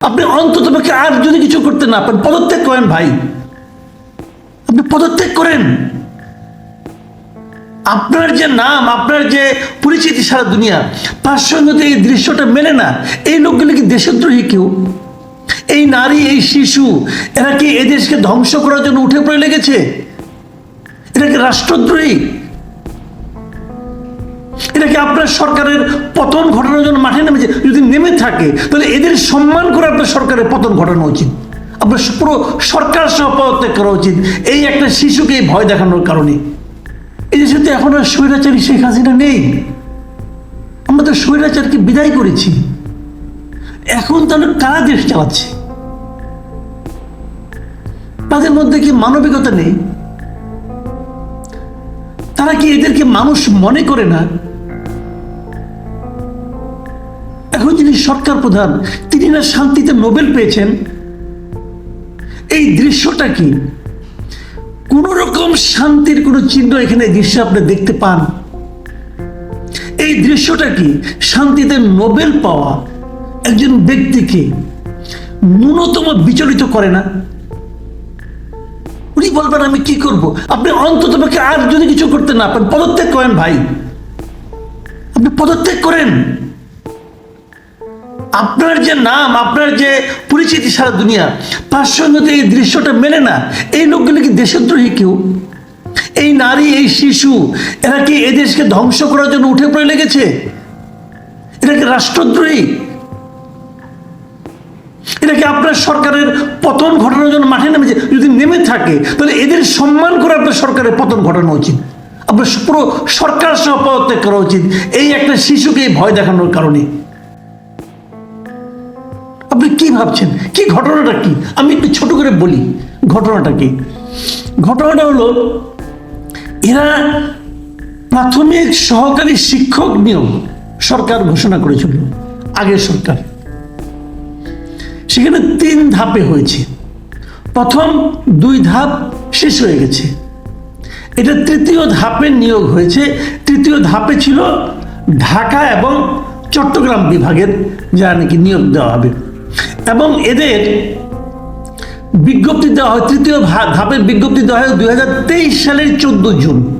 আপনি অন্তত পক্ষে আর যদি কিছু করতে না পারেন, পদত্যাগ করেন ভাই। আপনি পদত্যাগ করেন। আপনার যে নাম, আপনার যে পরিচিতি সারা দুনিয়া, তার সঙ্গে তো এই দৃশ্যটা মেলে না। এই লোকগুলো কি দেশদ্রোহী কেউ? এই নারী, এই শিশু, এরা কি এই দেশকে ধ্বংস করার জন্য উঠে পড়ে লেগেছে? এরা কি রাষ্ট্রদ্রোহী? এটা কি আপনার সরকারের পতন ঘটানোর জন্য মাঠে নেমেছে? যদি নেমে থাকে, তাহলে এদের সম্মান করে আপনার সরকারের পতন ঘটানো উচিত। আপনার পুরো সরকার সহ পদত্যাগ করা উচিত। এই একটা শিশুকে ভয় দেখানোর কারণে। এই দেশে তো এখন আর স্বৈরাচারী শেখ হাসিনা নেই, আমরা তো স্বৈরাচারকে বিদায় করেছি। এখন তাহলে কারা দেশ চালাচ্ছে? তাদের মধ্যে কি মানবিকতা নেই? তারা কি এদেরকে মানুষ মনে করে না? এখন যিনি সরকার প্রধান, তিনি না শান্তিতে নোবেল পেয়েছেন? এই দৃশ্যটা কি? কোন রকম শান্তির কোনো চিহ্ন এখানে দৃশ্য আপনি দেখতে পান? এই দৃশ্যটা কি? শান্তিতে নোবেল পাওয়া একজন ব্যক্তিকে ন্যূনতম বিচলিত করে না? উনি বলবেন, আমি কি করব? আপনি অন্তত আর যদি কিছু করতে না পারেন, পদত্যাগ করেন ভাই। আপনি পদত্যাগ করেন। আপনার যে নাম, আপনার যে পরিচিতি সারা দুনিয়া তার সঙ্গে তো এই দৃশ্যটা মেলে না। এই লোকগুলো কি দেশদ্রোহী কেউ? এই নারী, এই শিশু, এরা কি এই দেশকে ধ্বংস করার জন্য উঠে পড়ে লেগেছে? এরা কি রাষ্ট্রদ্রোহী? এটা কি আপনার সরকারের পতন ঘটানোর জন্য মাঠে নেমেছে? যদি নেমে থাকে, তাহলে এদের সম্মান করে আপনার সরকারের পতন ঘটানো উচিত। আপনার পুরো সরকার সহ পদত্যাগ করা উচিত। এই একটা শিশুকে ভয় দেখানোর কারণে। কি ভাবছেন? কি ঘটনাটা কি? আমি একটু ছোট করে বলি, ঘটনাটা কি? ঘটনাটা হলো, এরা প্রাথমিক সহকারী শিক্ষক নিয়োগ সরকার ঘোষণা করেছিল, আগের সরকার। সেখানে তিন ধাপে হয়েছে। প্রথম দুই ধাপ শেষ হয়ে গেছে। এটা তৃতীয় ধাপে নিয়োগ হয়েছে। তৃতীয় ধাপে ছিল ঢাকা এবং চট্টগ্রাম বিভাগের, যারা নাকি নিয়োগ দেওয়া হবে। এবং এদের বিজ্ঞপ্তি দেওয়া হয়, তৃতীয় ধাপের বিজ্ঞপ্তি দেওয়া হয় দুই হাজার তেইশ সালের চোদ্দ জুন।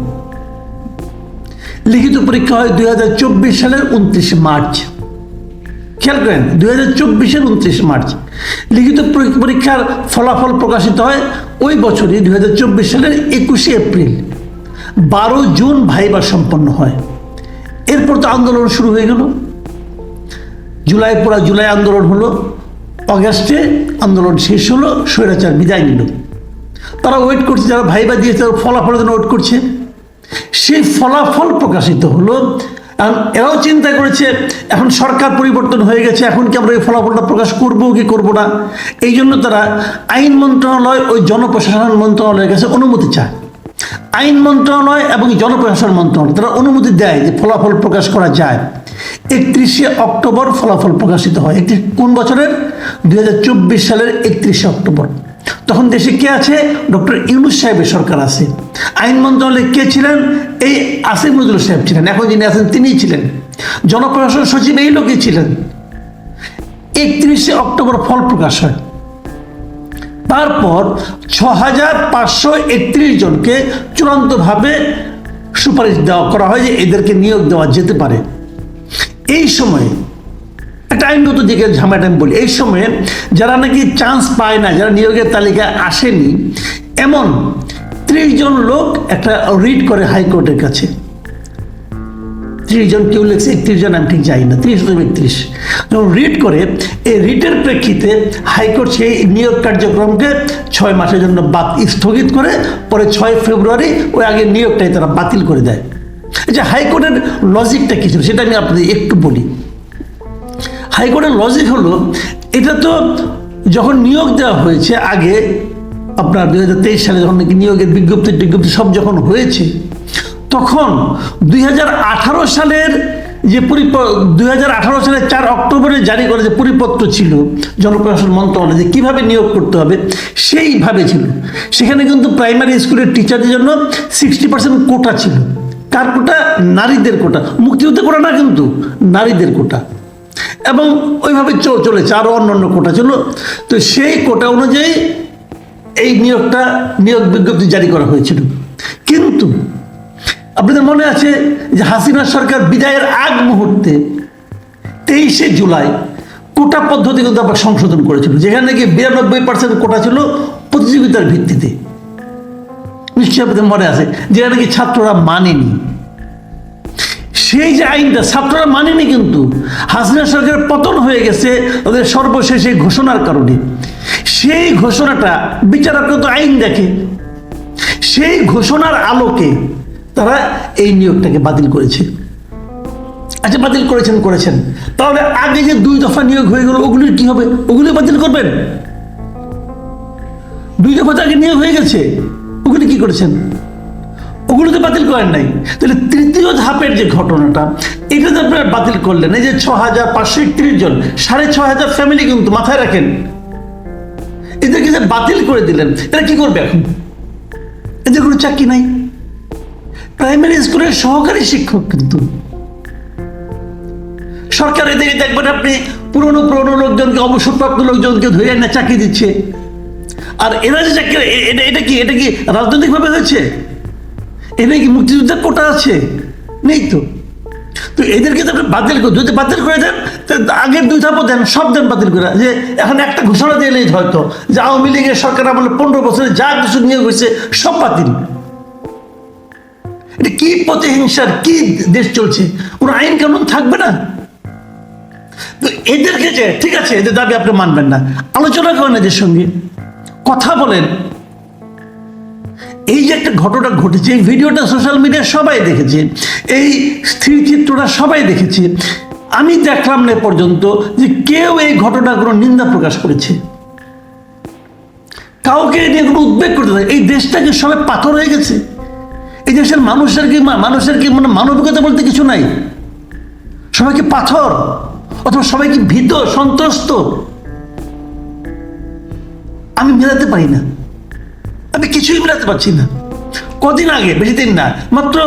লিখিত পরীক্ষা হয় দুই হাজার চব্বিশ সালের উনত্রিশে মার্চ। খেয়াল করেন, দুই হাজার চব্বিশের উনত্রিশ মার্চ। লিখিত পরী- পরীক্ষার ফলাফল প্রকাশিত হয় ওই বছরই, দুই হাজার চব্বিশ সালের একুশে এপ্রিল। বারো জুন ভাইবা সম্পন্ন হয়। এরপর তো আন্দোলন শুরু হয়ে গেল। জুলাই পুরা জুলাই আন্দোলন হলো। অগাস্টে আন্দোলন শেষ হলো, স্বৈরাচার বিদায় নিল। তারা ওয়েট করছে, যারা ভাইবা দিয়েছে, তারা ফলাফলের জন্য ওয়েট করছে। সেই ফলাফল প্রকাশিত হলো এরাও চিন্তা করেছে, এখন সরকার পরিবর্তন হয়ে গেছে, এখন কি আমরা এই ফলাফলটা প্রকাশ করব কি করব না? এই জন্য তারা আইন মন্ত্রণালয় ওই জনপ্রশাসন মন্ত্রণালয়ের কাছে অনুমতি চায়। আইন মন্ত্রণালয় এবং জনপ্রশাসন মন্ত্রণালয়, তারা অনুমতি দেয় যে ফলাফল প্রকাশ করা যায়। একত্রিশে অক্টোবর ফলাফল প্রকাশিত হয়। একটি কোন বছরের? দু হাজার চব্বিশ সালের একত্রিশে অক্টোবর। তখন দেশে কে আছে? ডক্টর ইউনুস সাহেবের সরকার আছে। আইন মন্ত্রণালয়ে কে ছিলেন? এই আসিফ নজরুল সাহেব ছিলেন। এখন যিনি আছেন, তিনিই ছিলেন। জনপ্রশাসন সচিব এই লোকই ছিলেন। একত্রিশে অক্টোবর ফল প্রকাশ হয়। তারপর ছ হাজার পাঁচশো একত্রিশ জনকে চূড়ান্তভাবে সুপারিশ দেওয়া করা হয় যে এদেরকে নিয়োগ দেওয়া যেতে পারে। এই সময়ে, একটা আইনগত দিকে ঝামেলাটা আমি বলি, এই সময়ে যারা নাকি চান্স পায় না, যারা নিয়োগের তালিকায় আসেনি, এমন ত্রিশ জন লোক একটা রিড করে হাইকোর্টের কাছে। ত্রিশ জন, কেউ লিখছে একত্রিশ জন, আমি ঠিক যাই না, ত্রিশ অথবা একত্রিশ। যখন রিট করে, এই রিটের প্রেক্ষিতে হাইকোর্ট সেই নিয়োগ কার্যক্রমকে ছয় মাসের জন্য বাত স্থগিত করে, পরে ছয় ফেব্রুয়ারি ওই আগে নিয়োগটাই তারা বাতিল করে দেয়। যে হাইকোর্টের লজিকটা কি ছিল, সেটা আমি আপনাদের একটু বলি। হাইকোর্টের লজিক হলো, এটা তো যখন নিয়োগ দেওয়া হয়েছে আগে, আপনার দু হাজার তেইশ সালে যখন নাকি নিয়োগের বিজ্ঞপ্তি টিজ্ঞপ্তি সব যখন হয়েছে তখন দুই হাজার আঠারো সালের যে পরিপ দু হাজার আঠারো সালের চার অক্টোবরে জারি করে যে পরিপত্র ছিল, জনপ্রশাসন মন্ত্রণালয়, যে কীভাবে নিয়োগ করতে হবে, সেইভাবে ছিল। সেখানে কিন্তু প্রাইমারি স্কুলের টিচারদের জন্য সিক্সটি পার্সেন্ট কোটা ছিল। কার কোটা? নারীদের কোটা। মুক্তিযুদ্ধের কোটা না কিন্তু, নারীদের কোটা। এবং ওইভাবে চলেছে আরও অন্য অন্য কোটা ছিল। তো সেই কোটা অনুযায়ী এই নিয়োগটা, নিয়োগ বিজ্ঞপ্তি জারি করা হয়েছিল। কিন্তু আপনাদের মনে আছে যে হাসিনা সরকার বিদায়ের আগ মুহূর্তে তেইশে জুলাই কোটা পদ্ধতি কিন্তু আবার সংশোধন করেছিল, যেখানে নাকি বিরানব্বই পার্সেন্ট কোটা ছিল প্রতিযোগিতার ভিত্তিতে। নিশ্চয়ই আপনাদের মনে আছে যেটা নাকি ছাত্ররা মানেনি। সেই যে আইনটা ছাত্ররা মানেনি কিন্তু, হাসিনা সরকারের পতন হয়ে গেছে তাদের সর্বশেষ এই ঘোষণার কারণে। সেই ঘোষণাটা বিচারক তো আইন দেখে। সেই ঘোষণার আলোকে তারা এই নিয়োগটাকে বাতিল করেছে। আচ্ছা বাতিল করেছেন করেছেন। তাহলে আগে যে দুই দফা নিয়োগ হয়ে গেল, ওগুলির কি হবে? ওগুলি বাতিল করবেন? দুই দফা তো আগে নিয়োগ হয়ে গেছে। ওগুলি কি করেছেন? ওগুলো তো বাতিল করেন নাই। তাহলে তৃতীয় ধাপের যে ঘটনাটা, এটা তো আপনারা বাতিল করলেন। এই যে ছ হাজার পাঁচশো একত্রিশ জন, সাড়ে ছ হাজার ফ্যামিলি কিন্তু মাথায় রাখেন। এদেরকে যে বাতিল করে দিলেন, এরা কি করবে এখন? এদের কোনো চাকরি নাই। প্রাইমারি স্কুলের সহকারী শিক্ষক কিন্তু। সরকার এদিকে দেখবেন আপনি পুরনো পুরনো লোকজনকে, অবসরপ্রাপ্ত লোকজনকে ধরে না চাকরি দিচ্ছে। আর এরা যে চাকরি এটা এটা কি এটা কি রাজনৈতিকভাবে হয়েছে? এটা কি মুক্তিযুদ্ধের কোটা আছে? নেই তো। তো এদেরকে তো বাতিল করে, যদি বাতিল করে দেন আগের দুই ধাপও দেন, সব দেন বাতিল করে। যে এখন একটা ঘোষণা দিয়ে দিলেই হয়তো, যে আওয়ামী লীগের সরকার আমলে পনেরো বছরে যা কিছু নিয়োগ হয়েছে, সব বাতিল। এটা কি প্রতিহিংসার কি দেশ চলছে? কোনো আইন কানুন থাকবে না? তো এদেরকে যে, ঠিক আছে, এদের দাবি আপনি মানবেন না। আলোচনা করেন এদের সঙ্গে। কথা বলেন। এই যে একটা ঘটনা ঘটেছে, এই ভিডিওটা সোশ্যাল মিডিয়া সবাই দেখেছে। এই স্থির চিত্রটা সবাই দেখেছে। আমি দেখলাম না পর্যন্ত যে কেউ এই ঘটনাগুলো নিন্দা প্রকাশ করেছে। কাউকে নিয়ে কোনো উদ্বেগ করতে এই দেশটাকে সবাই পাথর হয়ে গেছে। এই দেশের মানুষের কি মানুষের কি মানে মানবিকতা বলতে কিছু নাই? সবাই কি পাথর? অথবা সবাই কি ভীত সন্ত্রস্ত আমি মেলাতে পারি না। আমি কিছুই মেলাতে পারছি না। কদিন আগে, বেশি দিন না, মাত্র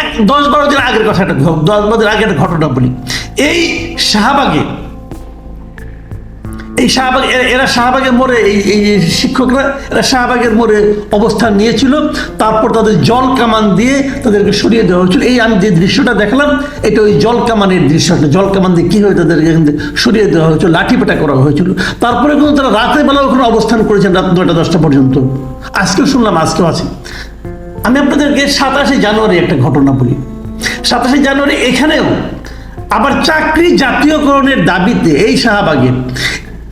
এক দশ বারো দিন আগের কথাটা দশ বারো দিন আগের ঘটনা বলি। এই শাহবাগে এই শাহবাগ, এরা- শাহবাগের মোড়ে, এই এই শিক্ষকরা, এরা শাহবাগের মোড়ে অবস্থান নিয়েছিল। তারপর তাদের জল কামান দিয়ে তাদেরকে সরিয়ে দেওয়া হয়েছিল। এই আমি যে দৃশ্যটা দেখলাম, এটা ওই জল কামানের দৃশ্যটা জল কামান দিয়ে কী হয়ে তাদেরকে এখান থেকে সরিয়ে দেওয়া হয়েছিল লাঠিপেটা করা হয়েছিল। তারপরে কিন্তু তারা রাতের বেলা ওখানে অবস্থান করেছেন, রাত নয়টা দশটা পর্যন্ত। আজকেও শুনলাম, আজকেও আছে। আমি আপনাদেরকে সাতাশে জানুয়ারি একটা ঘটনা বলি। সাতাশে জানুয়ারি এখানেও আবার চাকরি জাতীয়করণের দাবিতে এই শাহবাগে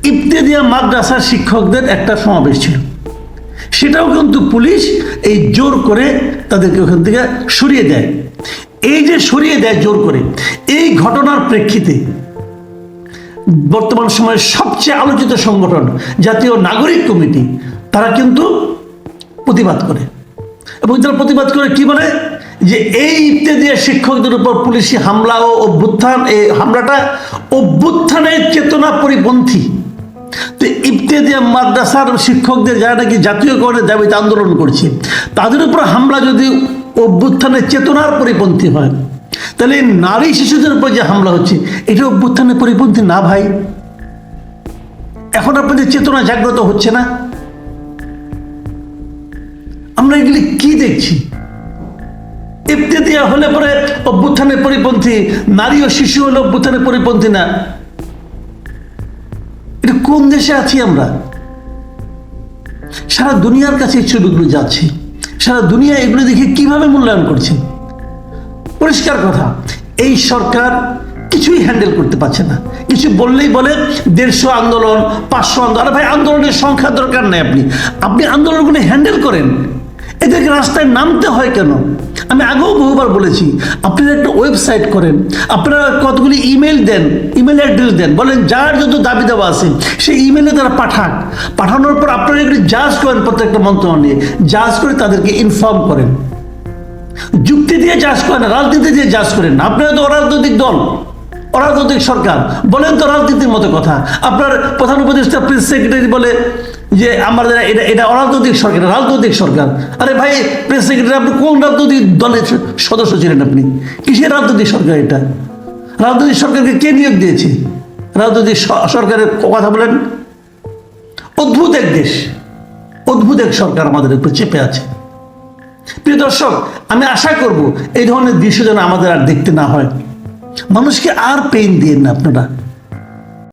ইবতেদিয়া মাদ্রাসার শিক্ষকদের একটা সমাবেশ ছিল। সেটাও কিন্তু পুলিশ এই জোর করে তাদেরকে ওখান থেকে সরিয়ে দেয়। এই যে সরিয়ে দেয় জোর করে, এই ঘটনার প্রেক্ষিতে বর্তমান সময়ের সবচেয়ে আলোচিত সংগঠন, জাতীয় নাগরিক কমিটি, তারা কিন্তু প্রতিবাদ করে। এবং তারা প্রতিবাদ করে কি বলে? যে এই ইত্যাদি শিক্ষকদের উপর পুলিশি হামলা ও অভ্যুত্থান, এই হামলাটা অভ্যুত্থানের চেতনা পরিপন্থী। তো ইবতেদিয়া মাদ্রাসার শিক্ষকদের যারা নাকি জাতীয়করণের দাবিতে আন্দোলন করছে, তাদের উপর হামলা যদি অভ্যুত্থানের চেতনার পরিপন্থী হয়, তাহলে নারী শিশুদের উপর যে হামলা হচ্ছে, এটা অভ্যুত্থানের পরিপন্থী না ভাই? এখন আপনাদের চেতনা জাগ্রত হচ্ছে না? আমরা এগুলি কি দেখছি? ইফতেদিয়া হলে পরে অভ্যুত্থানের পরিপন্থী, নারী ও শিশু হলে অভ্যুত্থানের পরিপন্থী না। এটা কোন দেশে আছি আমরা? সারা দুনিয়ার কাছে এই ছবিগুলো যাচ্ছে। সারা দুনিয়া এগুলো দেখে কীভাবে মূল্যায়ন করছে? পরিষ্কার কথা, এই সরকার কিছুই হ্যান্ডেল করতে পারছে না। কিছু বললেই বলে দেড়শো আন্দোলন, পাঁচশো আন্দোলন। ভাই, আন্দোলনের সংখ্যা দরকার নেই আপনি। আপনি আন্দোলনগুলো হ্যান্ডেল করেন। এদেরকে রাস্তায় নামতে হয় কেন? আমি আগেও বহুবার বলেছি, আপনারা একটা ওয়েবসাইট করেন, আপনারা কতগুলি ইমেল দেন, ইমেল অ্যাড্রেস দেন, বলেন যার যত দাবি দেওয়া আছে, সেই ইমেলে তারা পাঠান পাঠানোর পর আপনারা এগুলি জাজ করেন প্রত্যেকটা মন্ত্রণালয় নিয়ে জাজ করে তাদেরকে ইনফর্ম করেন। যুক্তি দিয়ে চাষ করেন, রাজনীতি দিয়ে চাষ করেন। আপনারা তো অরাজনৈতিক দল, অরাজনৈতিক সরকার, বলেন তো রাজনীতির মতো কথা। আপনার প্রধান উপদেষ্টা প্রেস সেক্রেটারি বলে যে আমাদের এটা এটা অরাজনৈতিক সরকার রাজনৈতিক সরকার। আরে ভাই প্রেস সেক্রেটারি আপনি কোন রাজনৈতিক দলের সদস্য ছিলেন আপনি? কিসের রাজনৈতিক সরকার এটা? রাজনৈতিক সরকারকে কে নিয়োগ দিয়েছে? রাজনৈতিক সরকারের কথা বলেন। অদ্ভুত এক দেশ। অদ্ভুত এক সরকার আমাদের উপর চেপে আছে। প্রিয় দর্শক, আমি আশা করব এই ধরনের দৃশ্য যেন আমাদের আর দেখতে না হয়। মানুষকে আর পেইন দিয়েন না আপনারা।